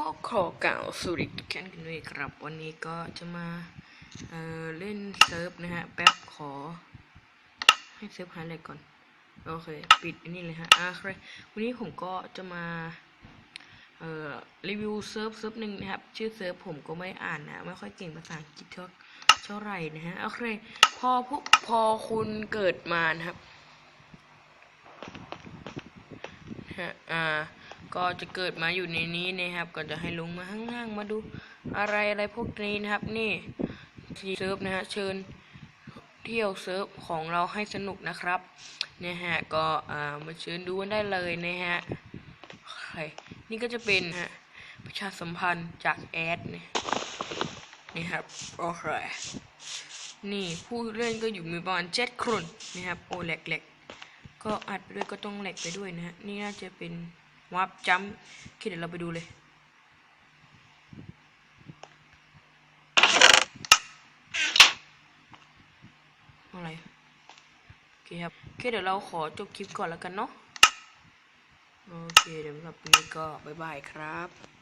ก็ขอกล่าวสวัสดีทุกท่านกันด้วยครับ วันนี้ก็จะมาเอ่อเล่นเซิร์ฟนะฮะ แป๊บขอ ให้เซิร์ฟหาอะไรก่อน โอเค ปิดอันนี้เลยฮะอะโอเควันนี้ผมก็จะมาเอ่อรีวิวเซิร์ฟเซิร์ฟหนึ่งนะครับ ชื่อเซิร์ฟผมก็ไม่อ่านนะ ไม่ค่อยเก่งภาษาอังกฤษเท่าเท่าไหร่นะฮะโอเคพอพวกพอคุณเกิดมานะครับฮะอ่า ก็จะเกิดมาอยู่ในนี้นะครับ ก็จะให้ลงมาข้างล่างมาดูอะไรอะไรพวกนี้นะครับ นี่ที่เซิร์ฟนะฮะเชิญเที่ยวเซิร์ฟของเราให้สนุกนะครับเนี่ยฮะก็อ่ามาเชิญดูกันได้เลยนะฮะนี่ก็จะเป็นฮะประชาสัมพันธ์จากแอดเนี่ยนี่ครับโอเคนี่ผู้เล่นก็อยู่มีประมาณเจ็ดคนนะครับโอ้แหลกแหลกก็อัดไปด้วยก็ต้องแหลกไปด้วยนะฮะนี่น่าจะเป็น วับจัมคิดเดี๋ยวเราไปดูเลย อะไร โอเคครับโอเคเดี๋ยวเราขอจบคลิปก่อนแล้วกันเนาะ โอเค เดี๋ยวสำหรับนนี้ก็ บ๊ายบายครับ